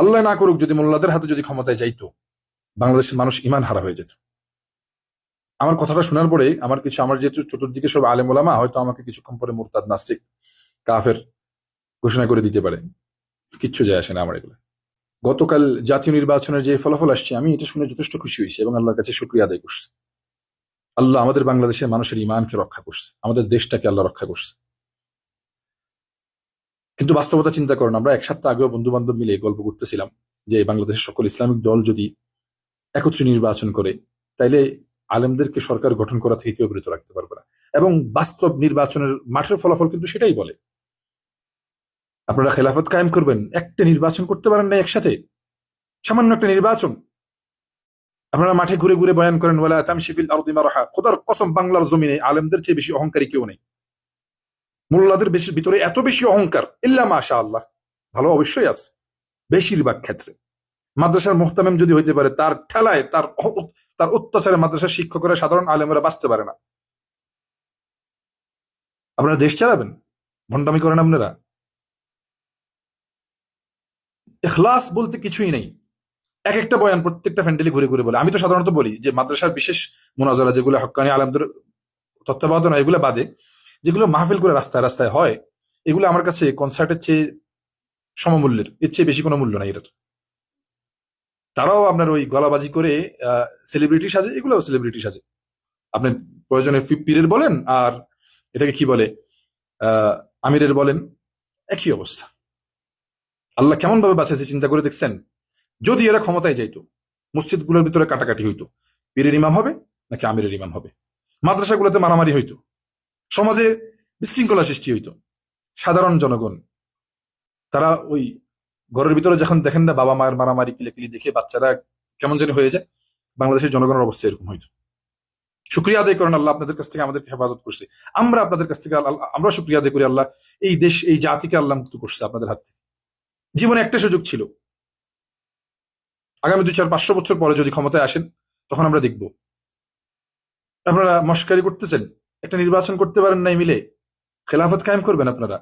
আল্লাহ না করুক, যদি মোল্লাদের হাতে যদি ক্ষমতায় যাইতো, বাংলাদেশের মানুষ ইমান হারা হয়ে যেত। আমার কথাটা শোনার পরে আমার কিছু, আমার যেহেতু চতুর্দিকে সব আলেম ওলামা, হয়তো আমাকে কিছুক্ষণ পরে মুরতাদ, নাস্তিক, কাফের ঘোষণা করে দিতে পারে কিচ্ছু যায় আসে না আমার এগুলো। গতকাল জাতীয় নির্বাচনের যে ফলাফল আসছে, আমি এটা শুনে যথেষ্ট খুশি হয়েছি এবং আল্লাহর কাছে শুক্রিয়া আদায় করছি। আল্লাহ আমাদের বাংলাদেশের মানুষের ইমানকে রক্ষা করছে, আমাদের দেশটাকে আল্লাহ রক্ষা করছে। কিন্তু বাস্তবতা চিন্তা করেন আমরা এক সপ্তাহ আগেও বন্ধু বান্ধব মিলে গল্প করতেছিলাম যে বাংলাদেশের সকল ইসলামিক দল যদি একত্রে নির্বাচন করে, তাইলে আলেমদেরকে সরকার গঠন করা থেকে কেউ বিরত রাখতে পারবে না। এবং বাস্তব নির্বাচনের মাঠের ফলাফল কিন্তু সেটাই বলে। আপনারা খেলাফত কায়েম করবেন, একটা নির্বাচন করতে পারেন না একসাথে, সামান্য একটা নির্বাচন। আপনারা মাঠে ঘুরে ঘুরে বয়ান করেন, ওয়ালা তামশিফিল আরদি মারাহা খোদার কসম বাংলার জমিনে আলেমদের চেয়ে বেশি অহংকারী কেউ নেই। মোল্লাদের বেশি ভিতরে এত বেশি অহংকার। ইল্লা মাশা আল্লাহ ভালো অবশ্যই আছে। বেশিরভাগ ক্ষেত্রে। মাদ্রাসার মোহতামেম যদি হইতে পারে, তার ঠেলায়, তার তার অত্যাচারে মাদ্রাসার শিক্ষকরা সাধারণ আলেমরা বাঁচতে পারে না। আপনারা দেশ চালাবেন? ভণ্ডামি করেন আপনারা? এখলাস বলতে কিছুই নেই। এক একটা বয়ান প্রত্যেকটা ফ্যান্ডেলি ঘুরে ঘুরে বলে। আমি তো সাধারণত বলি যে, মাদ্রাসার বিশেষ মোনাজারা যেগুলো হক্কানি আলমদের তত্ত্বাবধান এগুলো বাদে। যেগুলো মাহফিল করে রাস্তায় রাস্তায় হয়, এগুলো আমার কাছে কনসার্টের চেয়ে সমমূল্যের, এর চেয়ে বেশি কোনো মূল্য নাই এটার। তারাও আপনার ওই গলাবাজি করে সেলিব্রিটি সাজে, এগুলোও সেলিব্রিটি সাজে। আপনি প্রয়োজনে পীরের বলেন আর এটাকে কি বলে আমিরের বলেন, একই অবস্থা। আল্লাহ কেমন ভাবে বাঁচাইছে চিন্তা করে দেখছেন? যদি এরা ক্ষমতায় যাইতো, মসজিদগুলোর ভিতরে কাটাকাটি হইতো, পীরের ইমাম হবে নাকি আমিরের ইমাম হবে? মাদ্রাসাগুলোতে মারামারি হইতো সমাজে বিশৃঙ্খলা সৃষ্টি হইতো। সাধারণ জনগণ, তারা ওই ঘরের ভিতরে যখন দেখেন না বাবা মায়ের মারামারি, কিলেকিলি দেখে বাচ্চারা কেমন জানি হয়ে যায়, বাংলাদেশের জনগণের অবস্থা এরকম হইতো। শুক্রিয়া আদায় করেন আল্লাহ, আপনাদের কাছ থেকে আমাদেরকে হেফাজত করছে। আমরা আপনাদের কাছ থেকে আল্লাহ- আমরা শুক্রিয়া আদায় করি আল্লাহ, এই দেশ, এই জাতিকে আল্লাহ মুক্ত করছে আপনাদের হাত থেকে। জীবনে একটা সুযোগ ছিল। আগামী দুই, চার, পাঁচশো বছর পরে যদি ক্ষমতায় আসেন, তখন আমরা দেখব। আপনারা মস্কারি করতেছেন? একটা নির্বাচন করতে পারেন নাই মিলে খেলাফত কায়েম করবেন আপনারা।